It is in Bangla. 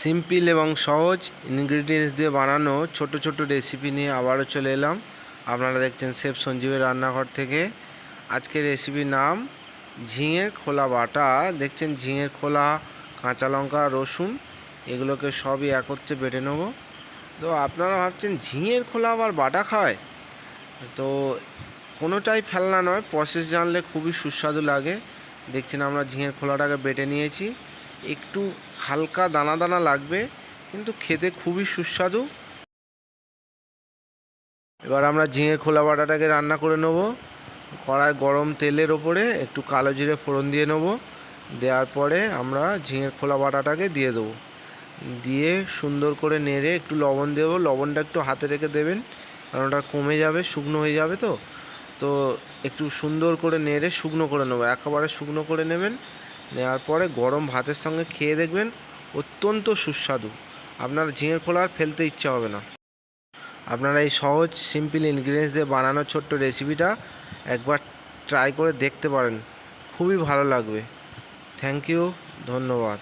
সিম্পল এবং সহজ ইনগ্রিডিয়েন্টস দিয়ে বানানো ছোট ছোট রেসিপি নিয়ে আবারও চলে এলাম। আপনারা দেখছেন শেফ সঞ্জীবের রান্নাঘর থেকে। আজকের রেসিপির নাম ঝিঙের খোলা বাটা। দেখছেন ঝিঙের খোলা, কাঁচা লঙ্কা, রসুন, এগুলোকে সবই একত্রে বেটে নেব। তো আপনারা ভাবছেন ঝিঙের খোলা আবার বাটা খায়? তো কোনোটাই ফেলনা নয় প্রসেস জানলে খুবই সুস্বাদু লাগে। দেখছেন আমরা ঝিঙের খোলাটাকে বেটে নিয়েছি। একটু হালকা দানা দানা লাগবে, কিন্তু খেতে খুবই সুস্বাদু। এবার আমরা ঝিঙে খোলা বাটাটাকে রান্না করে নেব। কড়ায় গরম তেলের ওপরে একটু কালো জিরে ফোড়ন দিয়ে নেব। দেওয়ার পরে আমরা ঝিঙের খোলা বাটাটাকে দিয়ে দেবো। দিয়ে সুন্দর করে নেড়ে একটু লবণ দেবো। লবণটা একটু হাতে রেখে দেবেন, কারণ ওটা কমে যাবে, শুকনো হয়ে যাবে তো। তো একটু সুন্দর করে নেড়ে শুকনো করে নেব। একেবারে শুকনো করে নেবেন। নেওয়ার পরে গরম ভাতের সঙ্গে খেয়ে দেখবেন অত্যন্ত সুস্বাদু। আপনার ঝিঙের খোলা আর ফেলতে ইচ্ছা হবে না। আপনারা এই সহজ সিম্পল ইনগ্রিডিয়েন্টস দিয়ে বানানো ছোট্ট রেসিপিটা একবার ট্রাই করে দেখতে পারেন। খুবই ভালো লাগবে। থ্যাংক ইউ ধন্যবাদ।